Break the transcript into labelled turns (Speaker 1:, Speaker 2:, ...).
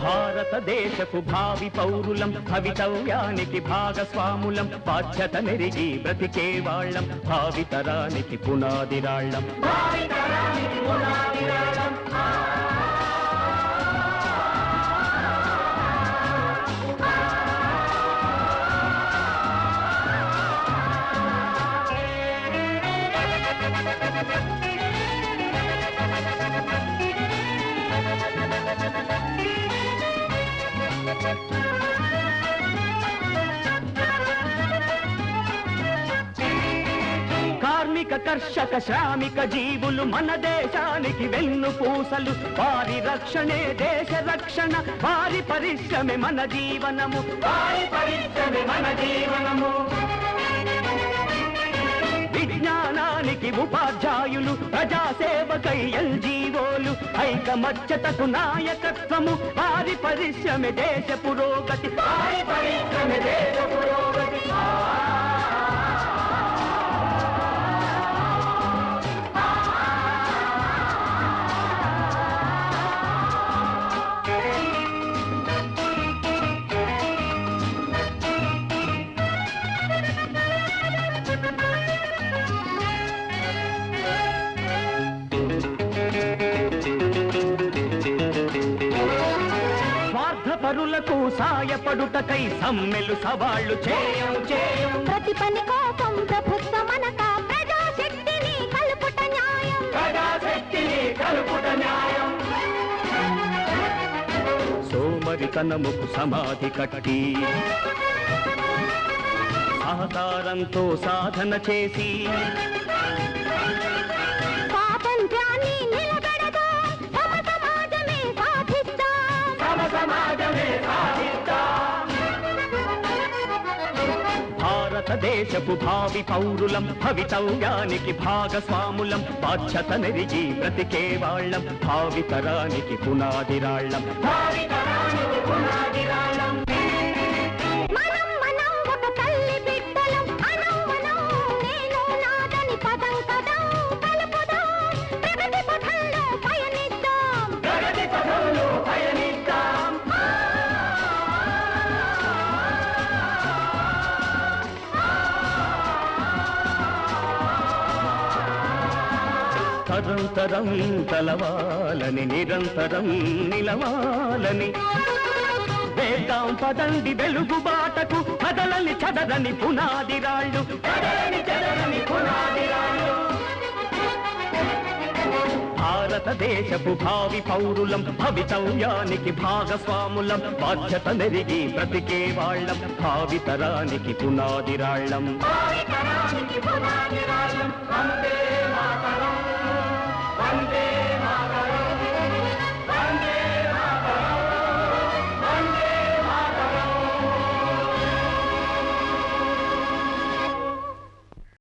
Speaker 1: భారతదేశపు భావి పౌరులం భవితవ్యానికి భాగస్వాములం బాధ్యత నెరిగి బ్రతికే వాళ్ళం భావితరానికి పునాదిరాళ్ళం కార్మిక కర్షక శ్రామిక జీవులు మన దేశానికి వెన్ను పూసలు. వారి రక్షణే దేశ రక్షణ వారి పరిశ్రమే మన జీవనము. వారి పరిశ్రమే మన జీవనము. విజ్ఞానానికి ఉపాధ్యాయులు ప్రజాసేవకై ఎల్జీవోలు ఐకమత్యతకు నాయకత్వము వారి పరిశ్రమ దేశ పురోగతి. వారి పరిశ్రమే స్వార్థపరులకు సాయపడుటకై సమ్మెలు సవాళ్ళు చేయం చేయం.
Speaker 2: ప్రతి పని కోసం ప్రభుత్వమనక ప్రజాశక్తిని కలుపుట న్యాయం.
Speaker 1: ప్రజాశక్తిని కలుపుట న్యాయం. సోమరితనముకు సమాధి కట్టి సహకారంతో సాధన చేసి
Speaker 2: స్వాతంత్ర్యాన్ని
Speaker 1: భారతదేశపు భావి పౌరులం భవితవ్యానికి భాగస్వాములం బాధ్యత నెరిగి బ్రతికే వాళ్ళం భావితరానికి పునాదిరాళ్ళం. భావితరానికి పునాదిరాళ్ళం. తరం తలవాలని నిరంతరం నిలవాలని. వేద్దాం పదండి వెలుగు బాటకు కదలని చదరని పునాది రాళ్ళు. కదలని చదరని పునాది రాళ్ళు. భారతదేశపు భావి పౌరులం భవితవ్యానికి భాగస్వాములం బాధ్యత నెరిగి బ్రతికే వాళ్ళం భావితరానికి పునాది రాళ్ళం. వందే